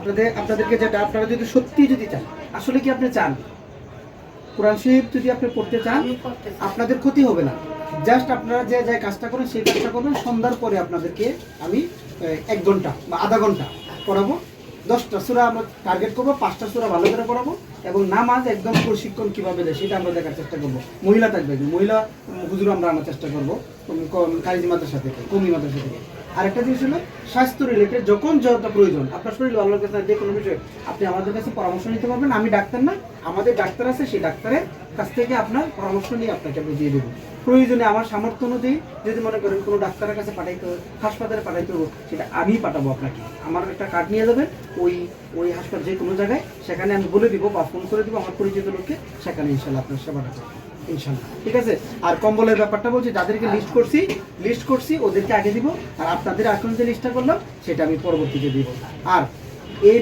আপনাদের আপনাদেরকে যেটা আপনারা যদি সত্যি যদি চান আসলে কি আপনি চান? কোরআন শরীফ যদি আপনি পড়তে চান। আপনাদের ক্ষতি হবে না। জাস্ট আপনারা যে যে কাজটা করেন সেই কাজটা করবেন। সন্ধ্যার পরে আপনাদেরকে আমি এক ঘণ্টা বা আধা ঘণ্টা পড়াবো। দশটা সুরা আমরা টার্গেট করব পাঁচটা সুরা ভালো করে পড়াবো এবং নামাজ একদম প্রশিক্ষণ কীভাবে দেয় সেটা আমরা দেখার চেষ্টা করব। মহিলা থাকবে মহিলা হুজুর আমরা আনার চেষ্টা করব কারিজি মাদ্রাসা থেকে কমি মাদ্রাসা থেকে। আরেকটা জিনিস হলো স্বাস্থ্য রিলেটেড যখন যতটা প্রয়োজন, আপনার শরীর লাগছে না, যে কোনো বিষয়ে আপনি আমাদের কাছে পরামর্শ নিতে পারবেন। আমি ডাক্তার না, আমাদের ডাক্তার আছে, সেই ডাক্তারের কাছ থেকে আপনার পরামর্শ নিয়ে আপনাকে বুঝিয়ে দেবো। প্রয়োজনে আমার সামর্থ্য অনুযায়ী যদি মনে করেন কোনো ডাক্তারের কাছে পাঠাইতে হবে, হাসপাতালে পাঠাইতে হবে, সেটা আমি পাঠাবো আপনাকে। আমার একটা কার্ড নিয়ে যাবেন, ওই ওই হাসপাতাল যে কোনো জায়গায়, সেখানে আমি বলে দিব বা ফোন করে দিব আমার পরিচিত লোককে, সেখানে ইনশাল্লাহ আপনার সেবাটা করব ইনশাল্লাহ ঠিক আছে? আর কম্বলের ব্যাপারটা বলছি, যাদেরকে লিস্ট করছি লিস্ট করছি, ওদেরকে আগে দিব, আর আপনাদের এখন যে লিস্টটা করলাম, সেটা আমি পরবর্তীতে দিব। আর এই